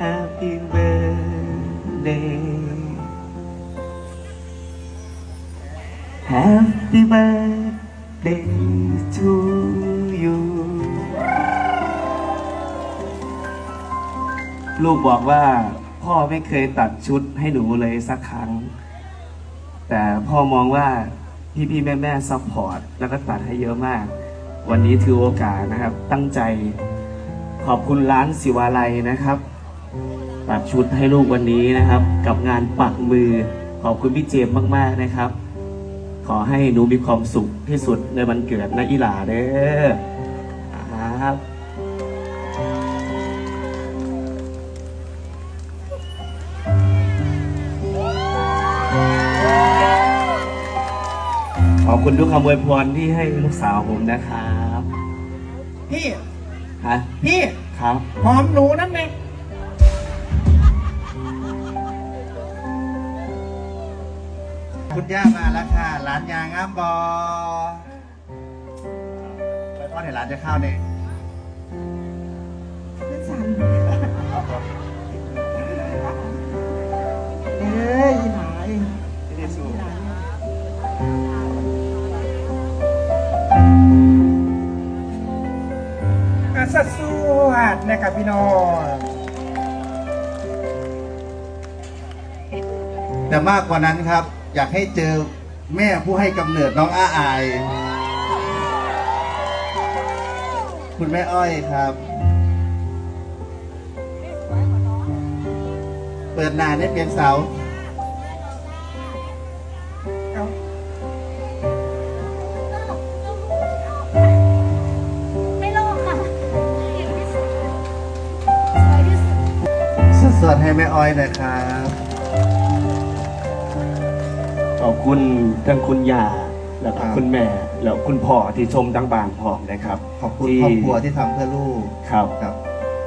Happy birthday Happy birthday to you ลูกบอกว่าพ่อไม่เคยตัดชุดให้หนูเลยสักครั้ง แต่พ่อมองว่าพี่พี่แม่แม่ซัพพอร์ตแล้วก็ตัดให้เยอะมาก วันนี้ถือโอกาสนะครับ ตั้งใจขอบคุณร้านสิวาลัยนะครับ ตัดชุดให้ลูกวันนี้นะครับ กับงานปักมือขอบคุณพี่เจมส์มากๆนะครับ ขอให้หนูมีความสุขที่สุดในวันเกิดนะอีหลาเด้อครับขอบคุณทุกคำอวยพรที่ให้ลูกสาวผมนะครับ พี่ ฮะ พี่ครับ หอมหนูนั่นเอง คุณย่ามาแล้วค่ะร้านยางอ้ามบอไปทอดให้ร้านจะเข้าเนี่ยเอ้ยหนายที่ได้สู้อาสสวดนะครับพี่น้องแต่มากกว่านั้นครับ อยากให้เจอแม่ผู้ให้กำเนิดน้องอาอาย คุณแม่อ้อยครับ เปิดนานได้เพียงเสาเอาไม่โลกค่ะเก่งที่สุดสวยที่สุดสดๆให้แม่อ้อยหนะครับ คุณทั้งคุณยาแล้วก็ครับ คุณแม่แล้วคุณพ่อที่ชมทั้งบ้านพร้อมนะครับ ขอบคุณที่ ครอบครัวที่ทำเพื่อลูกครับ ครับ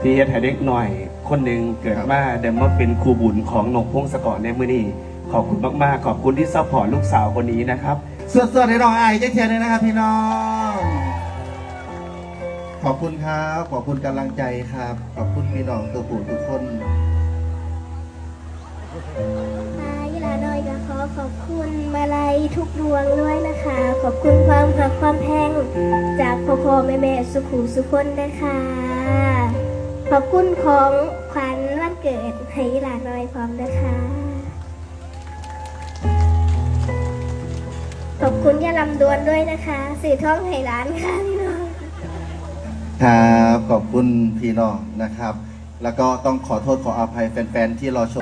ที่เฮ็ดให้เด็กหน่อย คนหนึ่งเกิดครับมาเดมาเป็นครูบุญของนกพงศกรในมือนี้ขอบคุณมากๆ ขอบคุณที่ซัพพอร์ตลูกสาวคนนี้นะครับ สดๆให้น้องไอายเจ๊เทียนเลยนะครับพี่น้อง ขอบคุณครับ ขอบคุณกำลังใจครับ ขอบคุณพี่น้องตัวปู่ทุกคน ขอบคุณมาลัยทุกดวงด้วยนะคะ ขอบคุณความหักความแพงจากพ่อพ่อแม่แม่สุขูสุคนนะคะ ขอบคุณของขวัญวันเกิดให้ยิลาน้อยพร้อมนะคะ ขอบคุณยาลำดวนด้วยนะคะสื่อท่องให้ร้านค่ะพี่น้องครับขอบคุณพี่น้องนะครับ แล้วก็ต้องขอโทษขออภัยแฟนๆที่รอชม